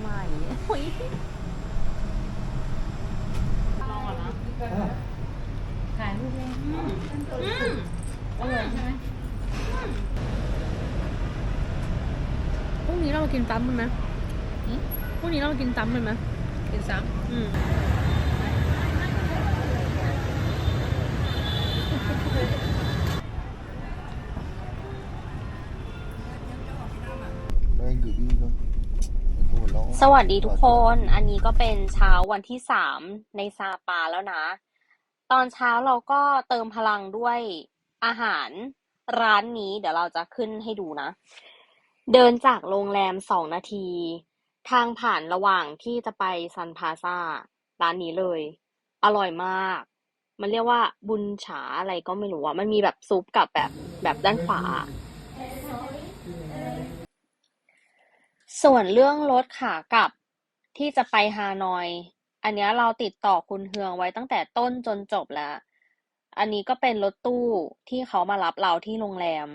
ใหม่โอ้ยลองก่อนนะถ่ายรูปเลยอืมอืมอร่อยใช่ไหมอืมพรุ่งนี้เรามากินตั้มกันไหมอืมพรุ่งนี้เรามากินตั้มกันไหมกินซ้ำอืม สวัสดีทุกคน อันนี้ก็เป็นเช้าวันที่สามในซาปาแล้วนะ ตอนเช้าเราก็เติมพลังด้วยอาหารร้านนี้ เดี๋ยวเราจะขึ้นให้ดูนะ เดินจากโรงแรมสองนาที ทางผ่านระหว่างที่จะไปซันพาซาร้านนี้เลย อร่อยมาก มันเรียกว่าบุญฉาอะไรก็ไม่รู้อะมันมีแบบซุปกับแบบแบบด้านขวา ส่วนเรื่องรถขากลับที่จะไปฮานอย อันนี้เราติดต่อคุณเฮืองไว้ตั้งแต่ต้นจนจบแล้ว อันนี้ก็เป็นรถตู้ที่เขามารับเราที่โรงแรม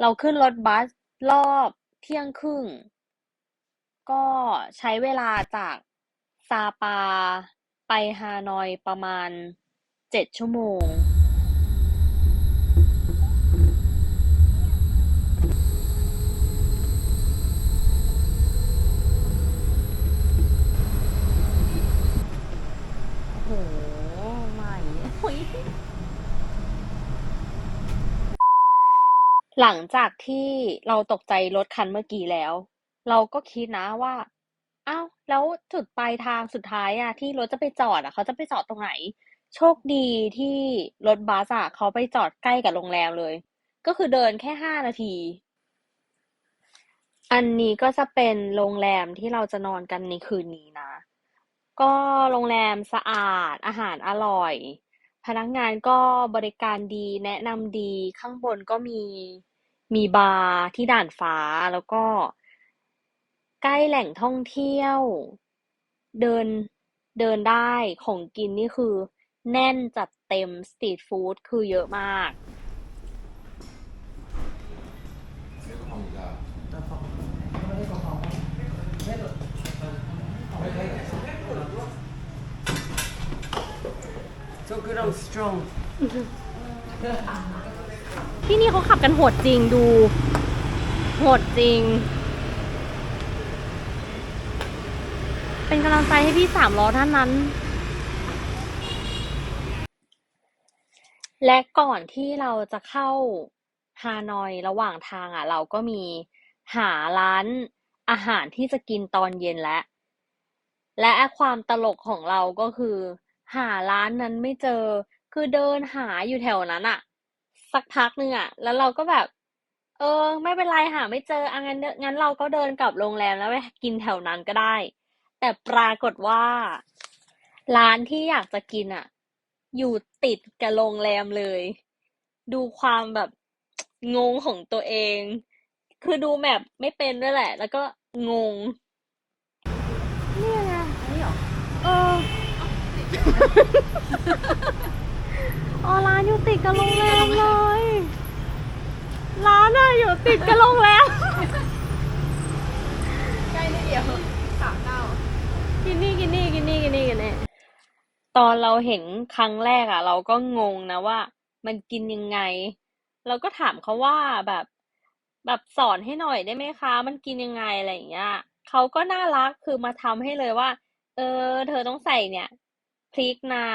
เราขึ้นรถบัสรอบเที่ยงครึ่ง ก็ใช้เวลาจากซาปาไปฮานอยประมาณเจ็ดชั่วโมง โอ้โหใหม่โอ้ย หลังจากที่เราตกใจรถคันเมื่อกี้แล้ว เราก็คิดนะว่า อ้าว แล้วจุดปลายทางสุดท้ายอะที่รถจะไปจอดอะเขาจะไปจอดตรงไหน โชคดีที่รถบัสอะเขาไปจอดใกล้กับโรงแรมเลย ก็คือเดินแค่ห้านาที อันนี้ก็จะเป็นโรงแรมที่เราจะนอนกันในคืนนี้นะ ก็โรงแรมสะอาดอาหารอร่อย พนักงานก็บริการดี แนะนำดี ข้างบนก็มี มีบาร์ที่ด่านฟ้า แล้วก็ ใกล้แหล่งท่องเที่ยว เดิน เดินได้ ของกินนี่คือ แน่นจัดเต็ม สตรีทฟู้ดคือเยอะมาก So good and strong. ที่นี่เขาขับกันโหดจริงดู โหดจริง เป็นกำลังใจให้พี่สามล้อท่านนั้น และก่อนที่เราจะเข้าฮานอยระหว่างทางอะ เราก็มีหาร้านอาหารที่จะกินตอนเย็นและ และความตลกของเราก็คือ หาร้านนั้นไม่เจอ คือเดินหาอยู่แถวนั้นอะสักพักหนึ่งอะแล้วเราก็แบบ เออ ไม่เป็นไรหาไม่เจอองั้นงั้นเราก็เดินกลับโรงแรมแล้วไปกินแถวนั้นก็ได้ แต่ปรากฏว่า ร้านที่อยากจะกินอะอยู่ติดกับโรงแรมเลย ดูความแบบงงของตัวเอง คือดูแมพไม่เป็นด้วยแหละ แล้วก็งง เนี่ยไงนี่หรอ เออ อ๋อร้านอยู่ติดกับโรงแรมเลย ร้านอะอยู่ติดกับโรงแรม ใกล้นิดเดียวสามเก้ากินนี่กินนี่กินนี่กินนี่กินนี่ตอนเราเห็นครั้งแรกอะเราก็งงนะว่า มันกินยังไง เราก็ถามเขาว่าแบบแบบสอนให้หน่อยได้ไหมคะ มันกินยังไงอะไรอย่างเงี้ยเขาก็น่ารักคือมาทำให้เลยว่า เออ เธอต้องใส่เนี่ย พริกนะ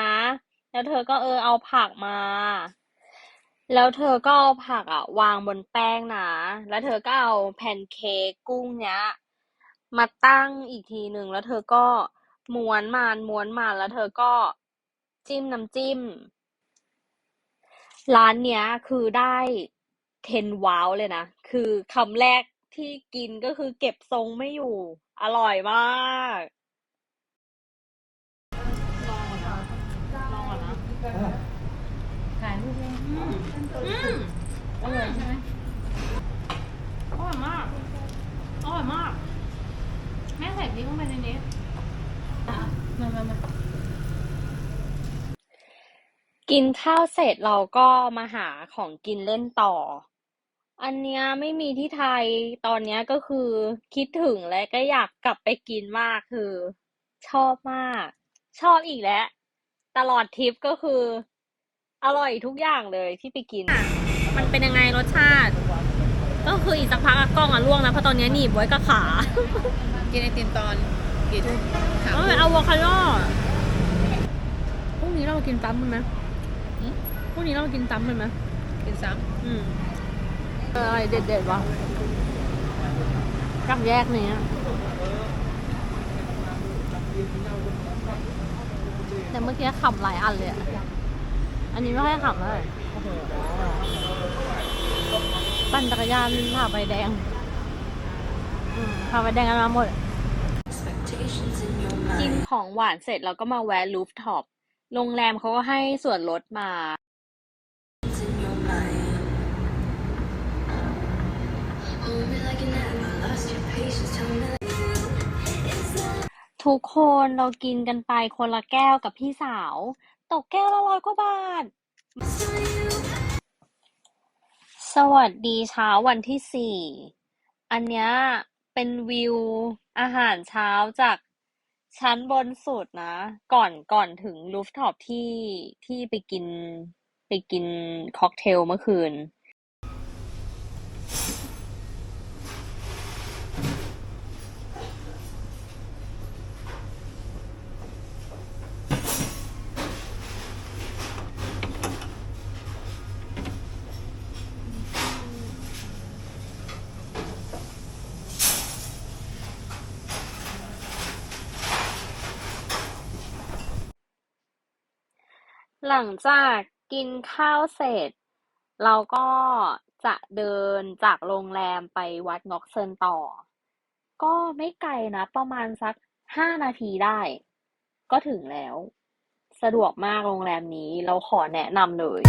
แล้วเธอก็เออเอาผักมา แล้วเธอก็เอาผักอะวางบนแป้งนะ แล้วเธอก็เอาแผ่นเค้กกุ้งเนี้ย มาตั้งอีกทีหนึ่งแล้วเธอก็ม้วนมันม้วนมันแล้วเธอก็จิ้มน้ำจิ้ม ร้านเนี้ยคือได้เทนว้าวเลยนะ คือคำแรกที่กินก็คือเก็บทรงไม่อยู่ อร่อยมาก อืมอร่อยใช่ไหมอร่อยมากอร่อยมากแม่ใส่พริกลงไปในนี้อะมามามากินข้าวเสร็จเราก็มาหาของกินเล่นต่อ อันเนี้ยไม่มีที่ไทยตอนเนี้ยก็คือคิดถึงและก็อยากกลับไปกินมากคือ ชอบมาก ชอบอีกแล้ว ตลอดทริปก็คือ อร่อยทุกอย่างเลยที่ไปกิน มันเป็นยังไงรสชาติ ก็คืออีกสักพักอะกล้องอะล่วงนะเพราะตอนเนี้ยหนีบไว้กับขากินไอติมตอนกี่ทุ่มสามเอออะโวคาโดพรุ่งนี้เรากินตั้มมันไหมพรุ่งนี้เรากินตั้มมันไหมกินซ้อืมเอออะไรเด็ดๆวะกับแยกเนี้ยแต่เมื่อกี้ขับหลายอันเลยอะ อันนี้ไม่ค่อยขับเลยปั่นจักรยานผ่าไฟแดงผ่าไฟแดงกันมาหมด กินของหวานเสร็จเราก็มาแวะรูฟท็อป โรงแรมเขาก็ให้ส่วนลดมาทุกคนเรากินกันไปคนละแก้วกับพี่สาว ตกแก้วละร้อยกว่าบาท สวัสดีเช้าวันที่สี่ อันเนี้ยเป็นวิวอาหารเช้าจากชั้นบนสุดนะ ก่อนก่อนถึงลูฟท็อปที่ที่ไปกินไปกินค็อกเทลเมื่อคืน หลังจากกินข้าวเสร็จ เราก็จะเดินจากโรงแรมไปวัดงอกเซินต่อ ก็ไม่ไกลนะ ประมาณสักห้านาทีได้ ก็ถึงแล้ว สะดวกมากโรงแรมนี้เราขอแนะนำเลย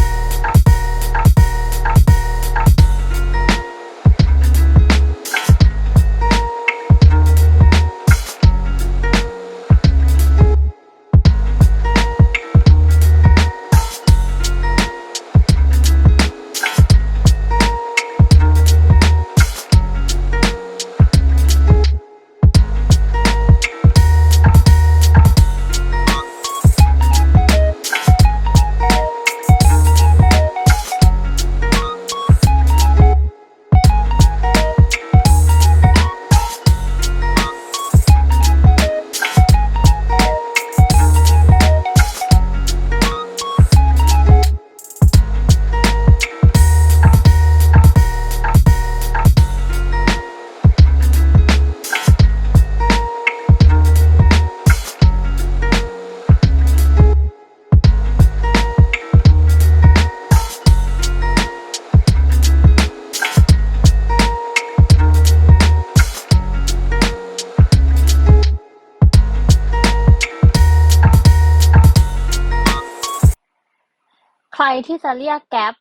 ที่จะเรียกแก๊ป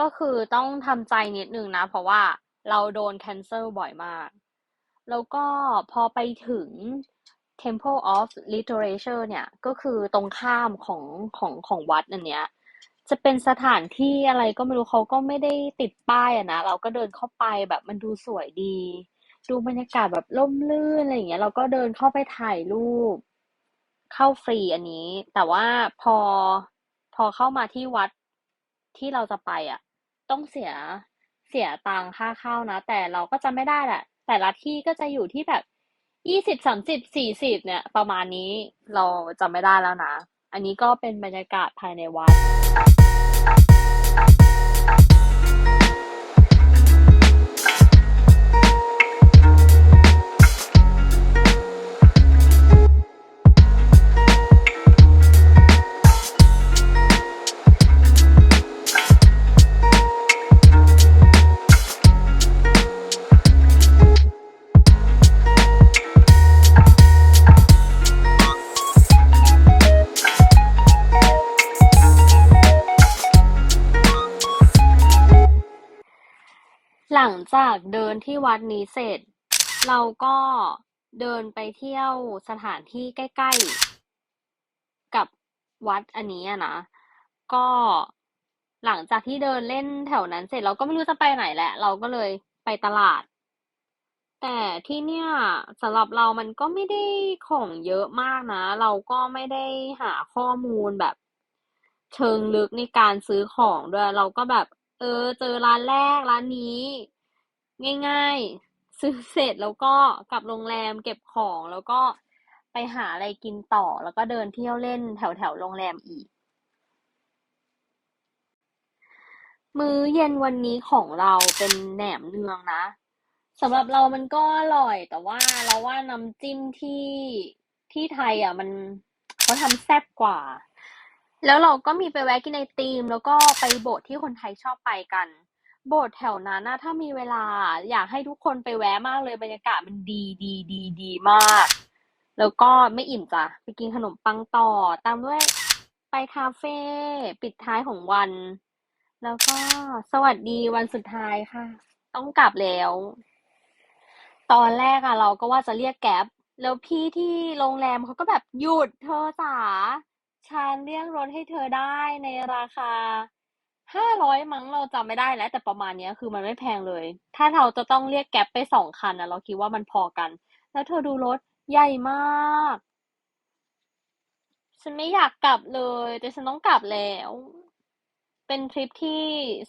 ก็คือต้องทำใจนิดนึงนะ เพราะว่าเราโดน cancel บ่อยมาก แล้วก็พอไปถึง Temple of Literature เนี่ย ก็คือตรงข้ามของของของวัดอันเนี้ย จะเป็นสถานที่อะไรก็ไม่รู้เขาก็ไม่ได้ติดป้ายอะนะ เราก็เดินเข้าไปแบบมันดูสวยดี ดูบรรยากาศแบบร่มรื่นอะไรอย่างเงี้ย เราก็เดินเข้าไปถ่ายรูป เข้าฟรีอันนี้ แต่ว่าพอพอเข้ามาที่วัด ที่เราจะไปอะ ต้องเสียเสียตังค่าเข้านะ แต่เราก็จะไม่ได้แหละ แต่ละที่ก็จะอยู่ที่แบบยี่สิบสามสิบสี่สิบเนี่ย ประมาณนี้เราจะไม่ได้แล้วนะ อันนี้ก็เป็นบรรยากาศภายในวัด จากเดินที่วัดนี้เสร็จ เราก็เดินไปเที่ยวสถานที่ใกล้ๆ กับวัดอันนี้นะ ก็หลังจากที่เดินเล่นแถวนั้นเสร็จเราก็ไม่รู้จะไปไหนแหละ เราก็เลยไปตลาด แต่ที่เนี่ยสำหรับเรามันก็ไม่ได้ของเยอะมากนะ เราก็ไม่ได้หาข้อมูลแบบ เชิงลึกในการซื้อของด้วย เราก็แบบ เออ เจอร้านแรกร้านนี้ ง่ายๆ ซื้อเสร็จแล้วก็กลับโรงแรมเก็บของแล้วก็ไปหาอะไรกินต่อแล้วก็เดินเที่ยวเล่นแถวแถวโรงแรมอีก มื้อเย็นวันนี้ของเราเป็นแหนมเนืองนะสำหรับเรามันก็อร่อย แต่ว่าเราว่าน้ำจิ้มที่ที่ไทยอะมันเขาทำแซ่บกว่า แล้วเราก็มีไปแวะกินไอติม แล้วก็ไปโบสถ์ที่คนไทยชอบไปกัน โบสถ์แถวนั้นนะถ้ามีเวลาอยากให้ทุกคนไปแวะมากเลยบรรยากาศมันดีดีดีดีมาก แล้วก็ไม่อิ่มจ้ะไปกินขนมปังต่อ ตามด้วยไปคาเฟ่ปิดท้ายของวัน แล้วก็สวัสดีวันสุดท้ายค่ะ ต้องกลับแล้ว ตอนแรกอะเราก็ว่าจะเรียกแก๊ปแล้วพี่ที่โรงแรมเขาก็แบบหยุดเธอจ๋าฉันเรียกรถให้เธอได้ในราคา ห้าร้อยมั้งเราจำไม่ได้แล้ว แต่ประมาณเนี้ยคือมันไม่แพงเลย ถ้าเราจะต้องเรียกแก๊ปไปสองคันนะเราคิดว่ามันพอกัน แล้วเธอดูรถใหญ่มาก ฉันไม่อยากกลับเลย แต่ฉันต้องกลับแล้ว เป็นทริปที่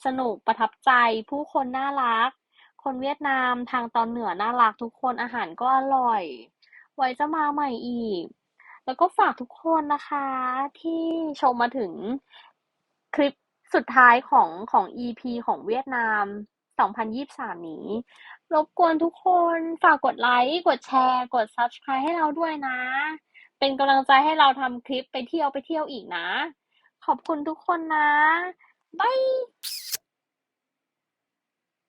สนุกประทับใจผู้คนน่ารัก คนเวียดนามทางตอนเหนือน่ารักทุกคนอาหารก็อร่อย ไว้จะมาใหม่อีก แล้วก็ฝากทุกคนนะคะ ที่ชมมาถึงคลิป สุดท้ายของของ EP ของเวียดนาม 2023 นี้ รบกวนทุกคนฝากกดไลค์กดแชร์ กด Subscribe ให้เราด้วยนะ เป็นกำลังใจให้เราทำคลิปไปเที่ยวไปเที่ยวอีกนะ ขอบคุณทุกคนนะ บาย